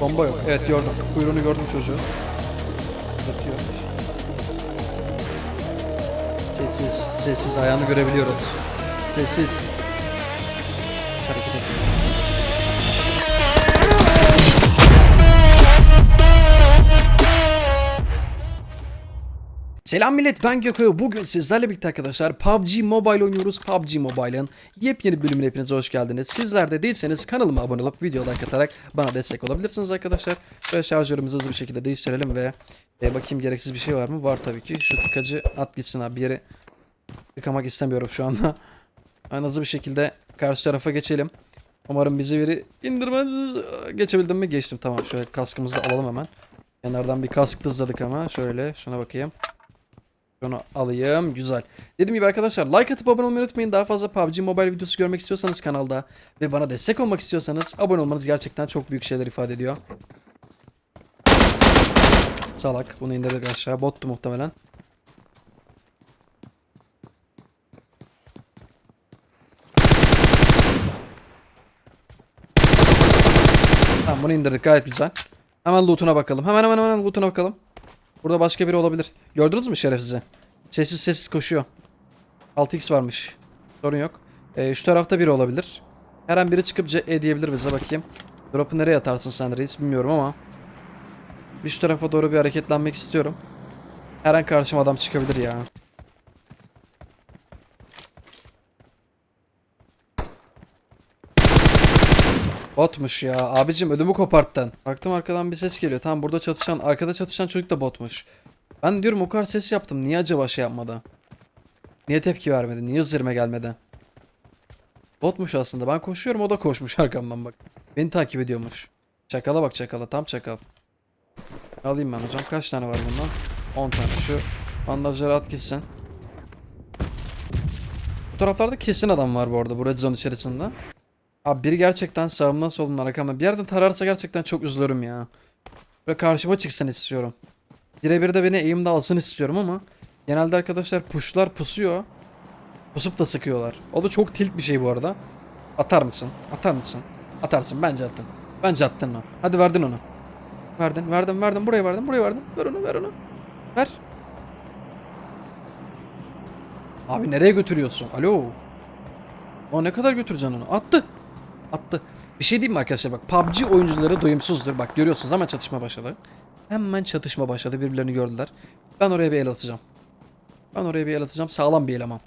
Bomba yok. Evet gördüm. Kuyruğunu gördüm çocuğu. Yatıyor. Sessiz, sessiz ayağını görebiliyoruz. Sessiz. Hiç hareket etmiyor. Selam millet ben Gökay. Bugün sizlerle birlikte arkadaşlar PUBG Mobile oynuyoruz. PUBG Mobile'ın yepyeni bölümüne hepinize hoş geldiniz. Sizler de değilseniz kanalıma abone olup video like atarak bana destek olabilirsiniz arkadaşlar. Şöyle şarjörümüzü hızlı bir şekilde değiştirelim ve e, bakayım gereksiz bir şey var mı? Var tabii ki. Şu tıkacı at gitsin abi bir yere tıkamak istemiyorum şu anda. En hızlı bir şekilde karşı tarafa geçelim. Umarım bizi biri indirmez. Geçebildim mi? Geçtim tamam. Şöyle kaskımızı alalım hemen. Kenardan bir kask hızladık ama. Şöyle şuna bakayım. Şunu alayım. Güzel. Dediğim gibi arkadaşlar like atıp abone olmayı unutmayın. Daha fazla PUBG Mobile videosu görmek istiyorsanız kanalda ve bana destek olmak istiyorsanız abone olmanız gerçekten çok büyük şeyler ifade ediyor. Salak. Bunu indirdik aşağı. Bottu muhtemelen. Tamam bunu indirdik gayet güzel. Hemen loot'una bakalım. Hemen hemen hemen loot'una bakalım. Burada başka biri olabilir. Gördünüz mü şerefsizi? Sessiz sessiz koşuyor. 6x varmış. Sorun yok. Ee, şu tarafta biri olabilir. Her an biri çıkıp E diyebilir bize bakayım. Drop'u nereye atarsın sen reis bilmiyorum ama. Bir şu tarafa doğru bir hareketlenmek istiyorum. Her an karşıma adam çıkabilir ya. Botmuş ya. Abicim ödümü koparttın. Baktım arkadan bir ses geliyor. Tamam burada çatışan, arkada çatışan çocuk da botmuş. Ben diyorum o kadar ses yaptım. Niye acaba şey yapmadı? Niye tepki vermedi? Niye üzerime gelmedi? Botmuş aslında. Ben koşuyorum o da koşmuş arkamdan bak. Beni takip ediyormuş. Çakala bak çakala. Tam çakal. Alayım ben hocam. Kaç tane var bundan? 10 tane. Şu bandajları at gitsin. Bu taraflarda kesin adam var bu arada. Bu red zone içerisinde. Abi biri gerçekten sağımdan solumdan arkamdan bir yerden tararsa gerçekten çok üzülürüm ya. Ve karşıma çıksın istiyorum. Birebir de beni eğimde alsın istiyorum ama genelde arkadaşlar pushlar pusuyor. Pusup da sıkıyorlar. O da çok tilt bir şey bu arada. Atar mısın? Atar mısın? Atarsın. Bence attın. Bence attın onu. Hadi verdin onu. Verdin, verdin, verdin. Buraya verdin, buraya verdin. Ver onu, ver onu. Ver. Abi nereye götürüyorsun? Alo. O ne kadar götüreceksin onu? Attı. Attı. Bir şey diyeyim mi arkadaşlar bak PUBG oyuncuları doyumsuzdur. Bak görüyorsunuz hemen çatışma başladı. Hemen çatışma başladı. Birbirlerini gördüler. Ben oraya bir el atacağım. Ben oraya bir el atacağım. Sağlam bir eleman.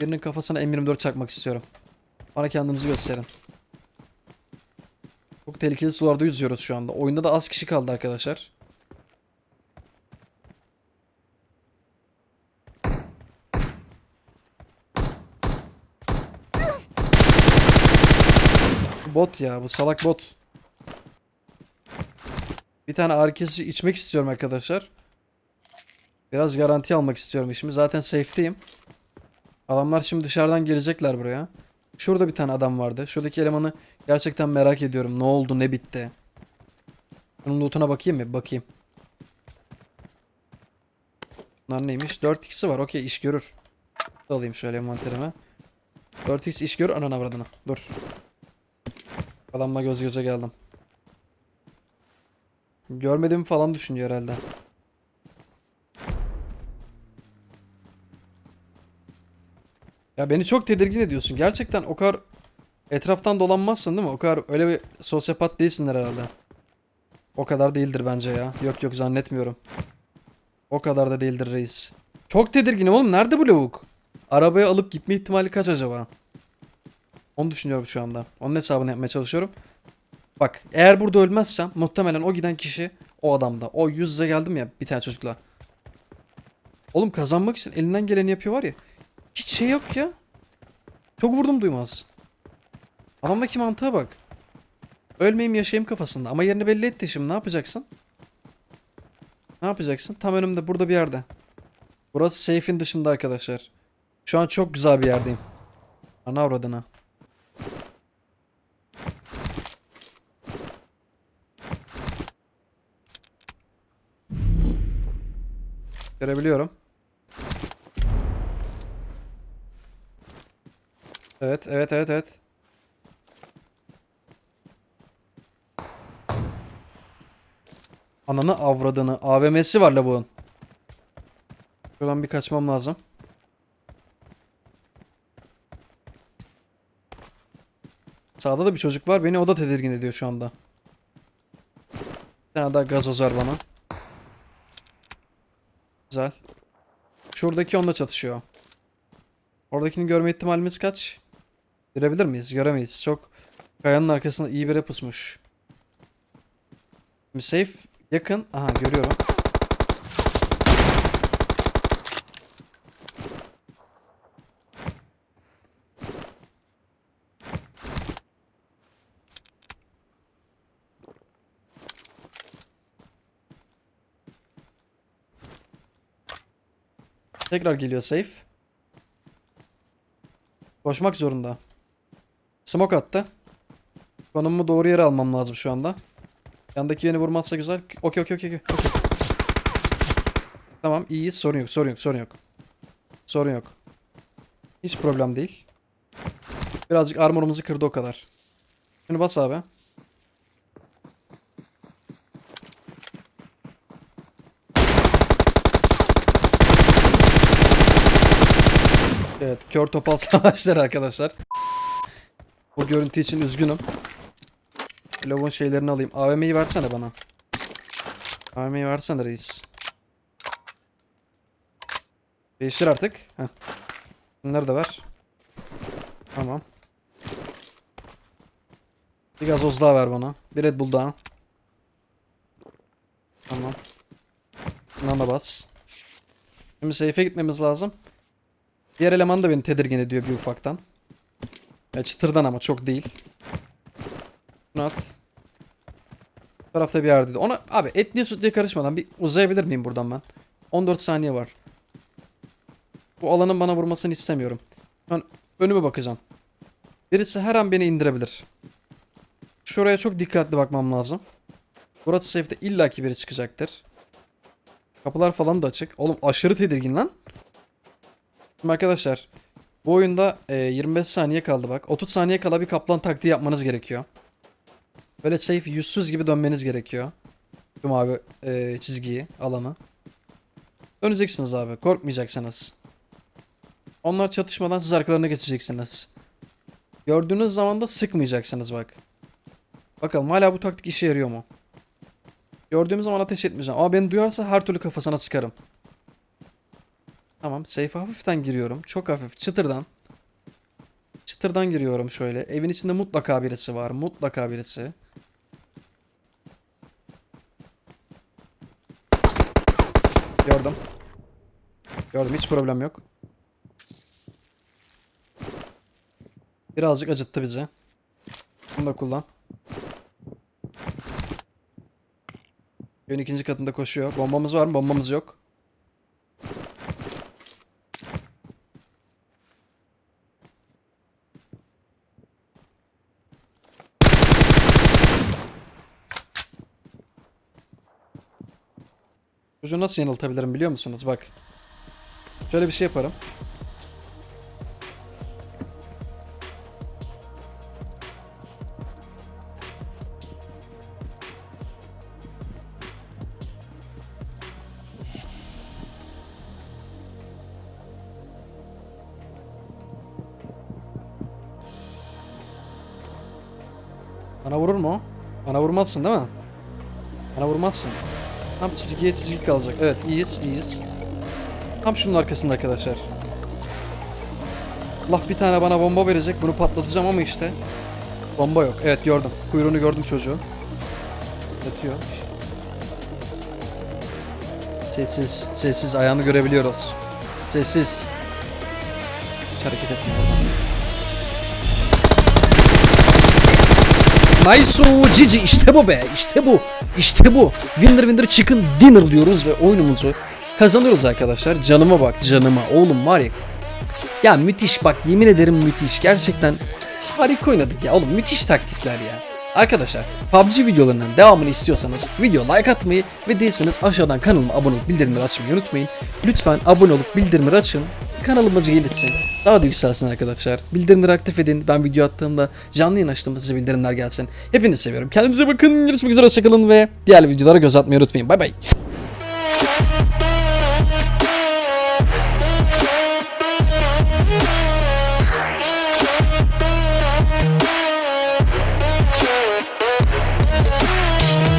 Birinin kafasına M24 çakmak istiyorum. Bana kendinizi gösterin. Çok tehlikeli sularda yüzüyoruz şu anda. Oyunda da az kişi kaldı arkadaşlar. Bot ya bu salak bot. Bir tane ağrı kesici içmek istiyorum arkadaşlar. Biraz garanti almak istiyorum işimi. Zaten safe'teyim. Adamlar şimdi dışarıdan gelecekler buraya. Şurada bir tane adam vardı. Şuradaki elemanı gerçekten merak ediyorum. Ne oldu ne bitti. Bunun lootuna bakayım mı? Bakayım. Bunlar neymiş? 4x'i var. Okey iş görür. Alayım şöyle envanterime. 4x iş görür. Ananı avradını. Dur. Adamla göz göze geldim. Görmediğimi falan düşünüyor herhalde. Ya beni çok tedirgin ediyorsun. Gerçekten o kadar etraftan dolanmazsın değil mi? O kadar öyle bir sosyopat değilsin herhalde. O kadar değildir bence ya. Yok yok zannetmiyorum. O kadar da değildir reis. Çok tedirginim oğlum. Nerede bu lavuk? Arabaya alıp gitme ihtimali kaç acaba? Onu düşünüyorum şu anda. Onun hesabını yapmaya çalışıyorum. Bak eğer burada ölmezsem muhtemelen o giden kişi o adamda. O yüz yüze geldim ya bir tane çocukla. Oğlum kazanmak için elinden geleni yapıyor var ya. Hiç şey yok ya. Çok vurdum duymaz. Adamdaki mantığa bak. Ölmeyeyim yaşayayım kafasında. Ama yerini belli etti şimdi ne yapacaksın? Ne yapacaksın? Tam önümde burada bir yerde. Burası safe'in dışında arkadaşlar. Şu an çok güzel bir yerdeyim. Ana avradına. Görebiliyorum. Evet, evet, evet, evet. Ananı avradını. AVM'si var lavuğun. Şuradan bir kaçmam lazım. Sağda da bir çocuk var. Beni o da tedirgin ediyor şu anda. Bir tane daha gazoz ver bana. Güzel. Şuradaki onunla çatışıyor. Oradakini görme ihtimalimiz kaç? Görebilir miyiz? Göremeyiz. Çok kayanın arkasında iyi bir pusmuş. Safe yakın. Aha görüyorum. Tekrar geliyor safe. Koşmak zorunda. Smoke attı. Konumumu doğru yere almam lazım şu anda. Yandaki yeni vurmazsa güzel. Okey okey okey. okey. Tamam iyiyiz. Sorun yok sorun yok sorun yok. Sorun yok. Hiç problem değil. Birazcık armorumuzu kırdı o kadar. Şimdi bas abi. Evet, kör topal savaşlar arkadaşlar. Bu görüntü için üzgünüm. Lavon şeylerini alayım. AVM'yi versene bana. AVM'yi versene reis. Değiştir artık. Heh. Bunları da ver. Tamam. Bir gazoz daha ver bana. Bir Red Bull daha. Tamam. Bundan da bas. Şimdi safe'e gitmemiz lazım. Diğer eleman da beni tedirgin ediyor bir ufaktan. Ya çıtırdan ama çok değil. Bunu. Bu tarafta bir yerdeydi. Ona abi etliye sütlüye karışmadan bir uzayabilir miyim buradan ben? 14 saniye var. Bu alanın bana vurmasını istemiyorum. Ben önüme bakacağım. Birisi her an beni indirebilir. Şuraya çok dikkatli bakmam lazım. Burası safe'de illaki biri çıkacaktır. Kapılar falan da açık. Oğlum aşırı tedirgin lan. Şimdi arkadaşlar bu oyunda e, 25 saniye kaldı bak. 30 saniye kala bir kaplan taktiği yapmanız gerekiyor. Böyle safe yüzsüz gibi dönmeniz gerekiyor. Tüm abi e, çizgiyi, alanı. Döneceksiniz abi. Korkmayacaksınız. Onlar çatışmadan siz arkalarına geçeceksiniz. Gördüğünüz zaman da sıkmayacaksınız bak. Bakalım hala bu taktik işe yarıyor mu? Gördüğüm zaman ateş etmeyeceğim. Ama beni duyarsa her türlü kafasına sıkarım. Tamam. Safe'e hafiften giriyorum. Çok hafif. Çıtırdan. Çıtırdan giriyorum şöyle. Evin içinde mutlaka birisi var. Mutlaka birisi. Gördüm. Gördüm. Hiç problem yok. Birazcık acıttı bizi. Bunu da kullan. Evin ikinci katında koşuyor. Bombamız var mı? Bombamız yok. Çocuğu nasıl yanıltabilirim biliyor musunuz? Bak. Şöyle bir şey yaparım. Bana vurur mu? Bana vurmazsın değil mi? Bana vurmazsın. Tam çizgiye çizgi kalacak. Evet iyiyiz iyiyiz. Tam şunun arkasında arkadaşlar. Allah bir tane bana bomba verecek. Bunu patlatacağım ama işte. Bomba yok. Evet gördüm. Kuyruğunu gördüm çocuğu. Yatıyor. Sessiz. Sessiz. Ayağını görebiliyoruz. Sessiz. Hiç hareket etmiyor Nice o cici işte bu be işte bu işte bu. Winner winner chicken dinner diyoruz ve oyunumuzu kazanıyoruz arkadaşlar. Canıma bak canıma. Oğlum var ya. Ya müthiş bak yemin ederim müthiş. Gerçekten harika oynadık ya. Oğlum müthiş taktikler ya. Arkadaşlar PUBG videolarının devamını istiyorsanız video like atmayı ve değilseniz aşağıdan kanalıma abone olup bildirimleri açmayı unutmayın. Lütfen abone olup bildirimleri açın. Kanalımız gelişsin. Daha da yükselsin arkadaşlar. Bildirimleri aktif edin. Ben video attığımda canlı yayın açtığımda size bildirimler gelsin. Hepinizi seviyorum. Kendinize bakın. Görüşmek üzere. Hoşçakalın ve diğer videolara göz atmayı unutmayın. Bay bay.